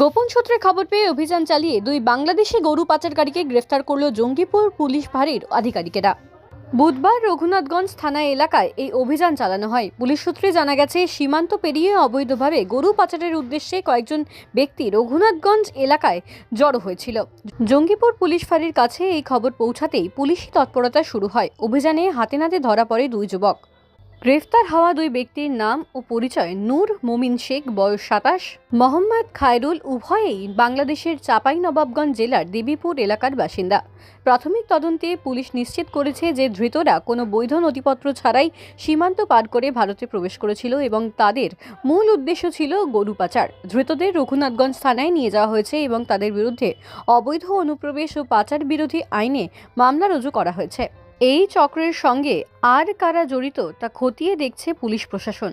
গোপন সূত্রে খবর পেয়ে অভিযান চালিয়ে দুই বাংলাদেশি গরু পাচারকারীকে গ্রেফতার করল জঙ্গিপুর পুলিশ ফাঁড়ির আধিকারিকেরা। বুধবার রঘুনাথগঞ্জ থানা এলাকায় এই অভিযান চালানো হয়। পুলিশ সূত্রে জানা গেছে, সীমান্ত পেরিয়ে অবৈধভাবে গরু পাচারের উদ্দেশ্যে কয়েকজন ব্যক্তি রঘুনাথগঞ্জ এলাকায় জড়ো হয়েছিল। জঙ্গিপুর পুলিশ ফাঁড়ির কাছে এই খবর পৌঁছাতেই পুলিশি তৎপরতা শুরু হয়। অভিযানে হাতে নাতে ধরা পড়ে দুই যুবক। গ্রেফতার হওয়া দুই ব্যক্তির নাম ও পরিচয় নূর মোমিন শেখ, বয়স সাতাশ, মোহাম্মদ খায়রুল উভয়েই বাংলাদেশের চাঁপাইনবাবগঞ্জ জেলার দেবীপুর এলাকার বাসিন্দা। প্রাথমিক তদন্তে পুলিশ নিশ্চিত করেছে যে ধৃতরা কোনো বৈধ নথিপত্র ছাড়াই সীমান্ত পার করে ভারতে প্রবেশ করেছিল এবং তাদের মূল উদ্দেশ্য ছিল গরু পাচার। ধৃতদের রঘুনাথগঞ্জ থানায় নিয়ে যাওয়া হয়েছে এবং তাদের বিরুদ্ধে অবৈধ অনুপ্রবেশ ও পাচার বিরোধী আইনে মামলা রুজু করা হয়েছে। এই চক্রের সঙ্গে আর কারা জড়িত তা খতিয়ে দেখছে পুলিশ প্রশাসন।